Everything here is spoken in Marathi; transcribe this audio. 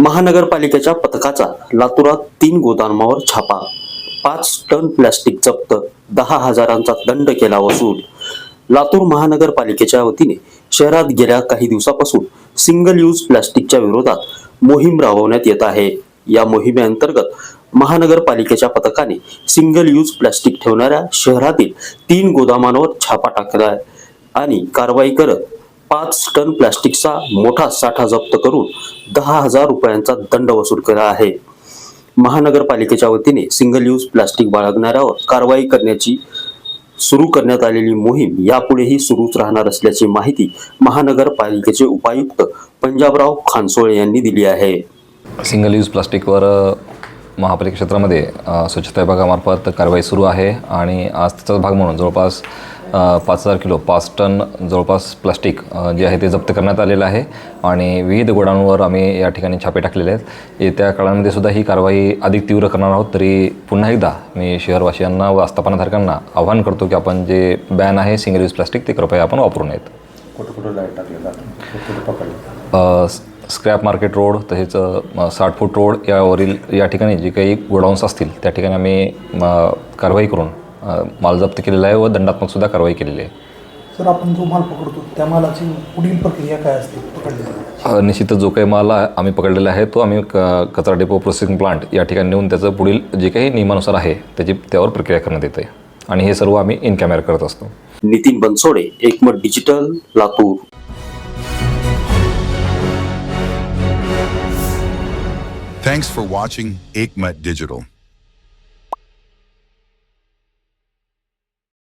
महानगरपालिकेच्या पथकाचा लातूरात तीन गोदामावर छापा. पाच टन प्लॅस्टिक जप्त दहा हजारांचा दंड केला वसूल. लातूर महानगरपालिकेच्या वतीने शहरात गेल्या काही दिवसापासून सिंगल यूज प्लॅस्टिकच्या विरोधात मोहीम राबवण्यात येत आहे. या मोहिमेअंतर्गत महानगरपालिकेच्या पथकाने सिंगल यूज प्लॅस्टिक ठेवणाऱ्या शहरातील तीन गोदामांवर छापा टाकला आणि कारवाई करत पाच टन प्लॅस्टिकचा मोठा साठा जप्त करून दहा हजार रुपयांचा दंड वसूल केला आहे. महानगरपालिकेच्या वतीने सिंगल यूज प्लास्टिक बाळगणाऱ्यावर कारवाई करण्याची सुरू करण्यात आलेली मोहीम यापुढेही सुरूच राहणार असल्याची माहिती महानगरपालिकेचे उपायुक्त पंजाबराव खानसोळे यांनी दिली आहे. सिंगल यूज प्लास्टिकवर महापालिका क्षेत्रामध्ये स्वच्छता विभागामार्फत कारवाई सुरू आहे आणि आज त्याचाच भाग म्हणून जवळपास पाच हजार किलो पाच टन जवळपास प्लास्टिक जे आहे ते जप्त करण्यात आलेलं आहे. आणि विविध गोडाऊनवर आम्ही या ठिकाणी छापे टाकलेले आहेत. येत्या काळामध्ये सुद्धा ही कारवाई अधिक तीव्र करणार आहोत. तरी पुन्हा एकदा मी शहरवासियांना व आस्थापनाधारकांना आवाहन करतो की आपण जे बॅन आहे सिंगल यूज प्लास्टिक ते कृपया आपण वापरू नयेत. कुठं कुठं लाइट स्क्रॅप मार्केट रोड तसेच साठ फूट रोड यावरील या ठिकाणी जे काही गोडाऊन्स असतील त्या ठिकाणी आम्ही कारवाई करून माल जप्त केलेला आहे व दंडात्मकसुद्धा कारवाई केलेली आहे. सर आपण जो माल पकडतो त्या मालाची पुढील प्रक्रिया काय असते? अ, निश्चितच जो काही माल आम्ही पकडलेला आहे तो आम्ही क कचरा डेपो प्रोसेसिंग प्लांट या ठिकाणी नेऊन त्याचं पुढील जे काही नियमानुसार आहे त्याची त्यावर प्रक्रिया करण्यात येते. आणि हे सर्व आम्ही इन कॅमेरा करत असतो. Nitin Bansode Ekmat digital Latur. Thanks for watching Aikmat Digital.